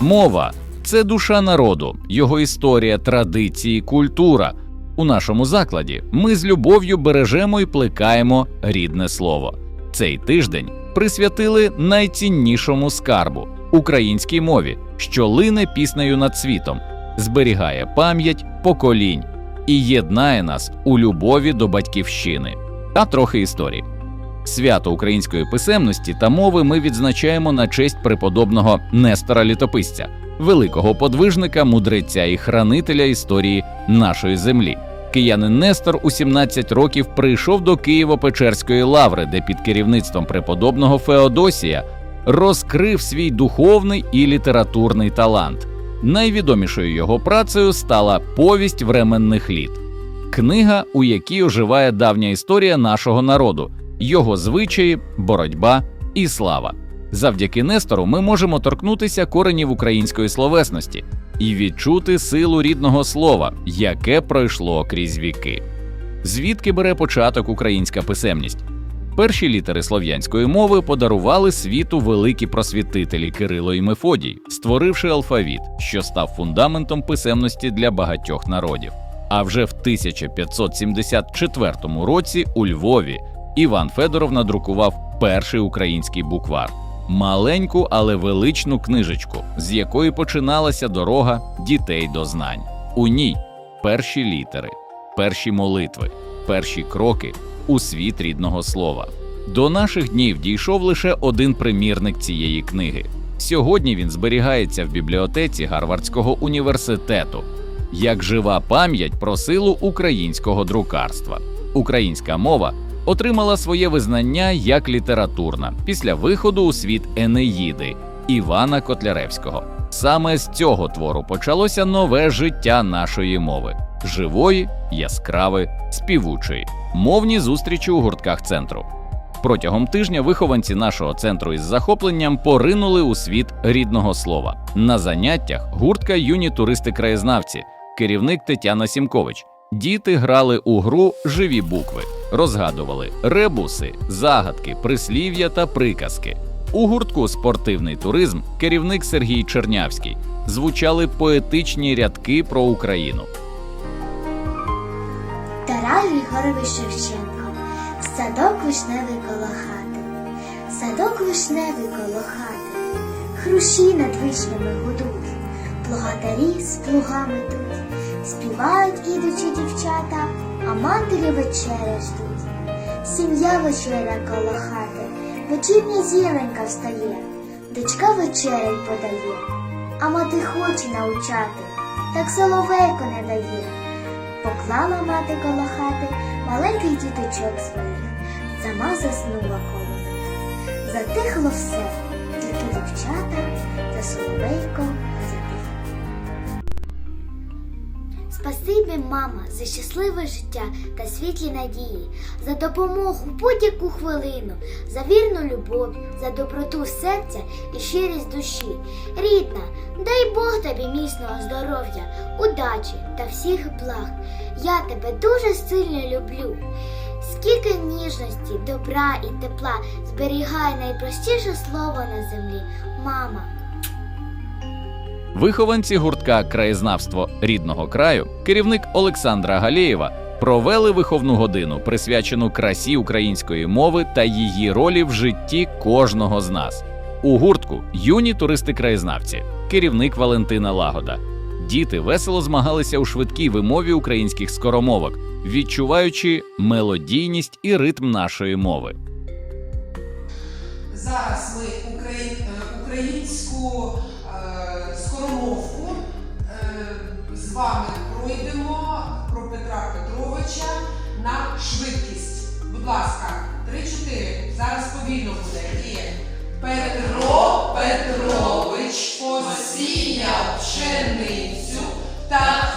Мова це душа народу, його історія, традиції, культура. У нашому закладі ми з любов'ю бережемо і плекаємо рідне слово. Цей тиждень присвятили найціннішому скарбу українській мові, що лине піснею над світом, зберігає пам'ять поколінь і єднає нас у любові до батьківщини. А трохи історії. Свято української писемності та мови ми відзначаємо на честь преподобного Нестора Літописця, великого подвижника, мудреця і хранителя історії нашої землі. Киянин Нестор у 17 років прийшов до Києво-Печерської лаври, де під керівництвом преподобного Феодосія розкрив свій духовний і літературний талант. Найвідомішою його працею стала повість временних літ, книга, у якій оживає давня історія нашого народу, його звичаї, боротьба і слава. Завдяки Нестору ми можемо торкнутися коренів української словесності і відчути силу рідного слова, яке пройшло крізь віки. Звідки бере початок українська писемність? Перші літери слов'янської мови подарували світу великі просвітителі Кирило і Мефодій, створивши алфавіт, що став фундаментом писемності для багатьох народів. А вже в 1574 році у Львові Іван Федоров надрукував перший український буквар маленьку, але величну книжечку, з якої починалася дорога дітей до знань. У ній перші літери, перші молитви, перші кроки у світ рідного слова. До наших днів дійшов лише один примірник цієї книги. Сьогодні він зберігається в бібліотеці Гарвардського університету як жива пам'ять про силу українського друкарства. Українська мова отримала своє визнання як літературна після виходу у світ Енеїди Івана Котляревського. Саме з цього твору почалося нове життя нашої мови живої, яскравої, співучої, мовні зустрічі у гуртках центру. Протягом тижня вихованці нашого центру із захопленням поринули у світ рідного слова. На заняттях гуртка юні туристи-краєзнавці, керівник Тетяна Сімкович. Діти грали у гру живі букви, розгадували ребуси, загадки, прислів'я та приказки. У гуртку Спортивний туризм керівник Сергій Чернявський. Звучали поетичні рядки про Україну. Тарас Григорович Шевченко, садок вишневий коло хати, садок вишневий коло хати, хрущі над вишнями гудуть, плугатарі з плугами тут, співають ідучі дівчата, а матері вечеря ждуть. Сім'я вечеря коло хати, вечірня зіленька встає, дочка вечерю подає, а мати хоче научати, так соловейко не дає. Поклала мати коло хати. Маленьких діточок своїх, сама заснула коло них. Затихло все, тільки дівчата та соловейко Спасибі, мама, за щасливе життя та світлі надії, за допомогу будь-яку хвилину, за вірну любов, за доброту серця і щирість душі. Рідна, дай Бог тобі міцного здоров'я, удачі та всіх благ. Я тебе дуже сильно люблю. Скільки ніжності, добра і тепла зберігає найпростіше слово на землі мама. Вихованці гуртка Краєзнавство рідного краю, керівник Олександра Галєєва, провели виховну годину, присвячену красі української мови та її ролі в житті кожного з нас. У гуртку юні туристи-краєзнавці, керівник Валентина Лагода. Діти весело змагалися у швидкій вимові українських скоромовок, відчуваючи мелодійність і ритм нашої мови. Зараз ми е, українську вами пройдемо про Петра Петровича на швидкість. Будь ласка, 3-4. Зараз повільно буде. І Петро Петрович посіяв пшеницю, птахи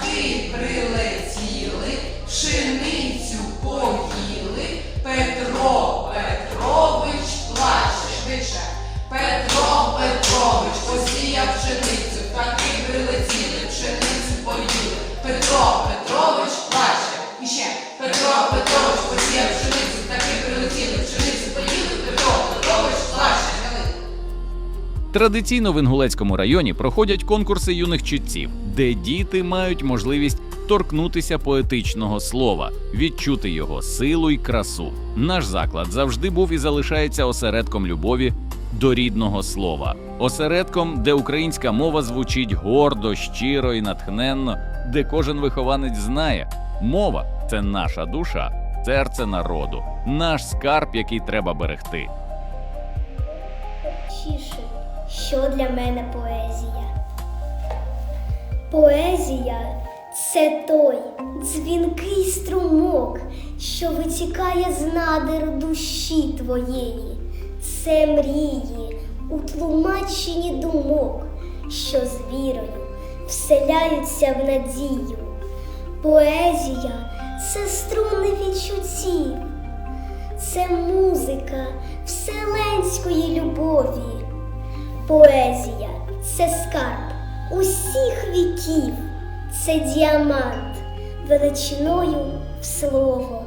Традиційно в Інгулецькому районі проходять конкурси юних читців, де діти мають можливість торкнутися поетичного слова, відчути його силу й красу. Наш заклад завжди був і залишається осередком любові до рідного слова, осередком, де українська мова звучить гордо, щиро і натхненно, де кожен вихованець знає, мова це наша душа, серце народу, наш скарб, який треба берегти. Тише, що для мене поезія? Поезія це той дзвінкий струмок, що витікає з надр душі твоєї. Це мрії у тлумаченні думок, що з вірою вселяються в надію. Поезія це струни відчуттів, це музика вселенської любові. Поезія це скарб усіх віків, це діамант величиною в слово.